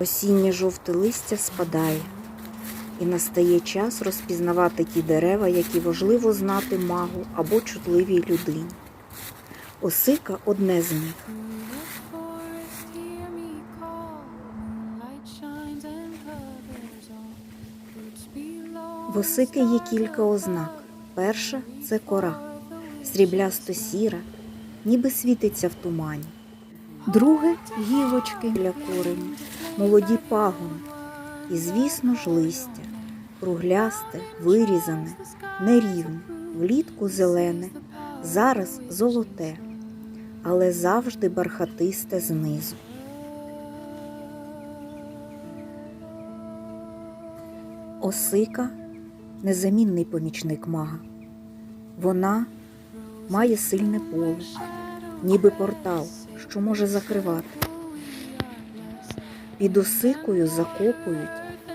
Осіннє жовте листя спадає, і настає час розпізнавати ті дерева, які важливо знати магу або чутливій людині. Осика одне з них. В осики є кілька ознак. Перша це кора, сріблясто сіра, ніби світиться в тумані. Друге гілочки для корені, молоді пагони. І, звісно ж, листя, круглясте, вирізане, нерівне, влітку зелене, зараз золоте, але завжди бархатисте знизу. Осика незамінний помічник мага. Вона має сильне поле, ніби портал, що може закривати. Під осикою закопують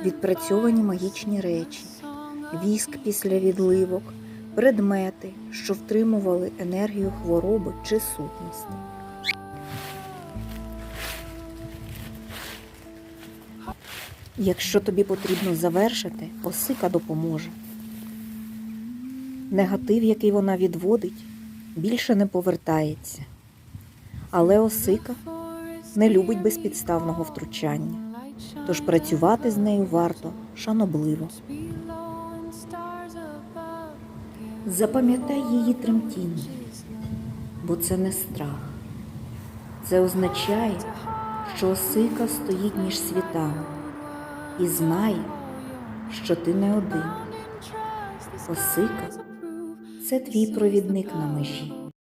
відпрацьовані магічні речі, віск після відливок, предмети, що втримували енергію хвороби чи сутності. Якщо тобі потрібно завершити, осика допоможе. Негатив, який вона відводить, більше не повертається. Але осика не любить безпідставного втручання, тож працювати з нею варто шанобливо. Запам'ятай її тремтіння, бо це не страх. Це означає, що осика стоїть між світами і знає, що ти не один. Осика це твій провідник на межі.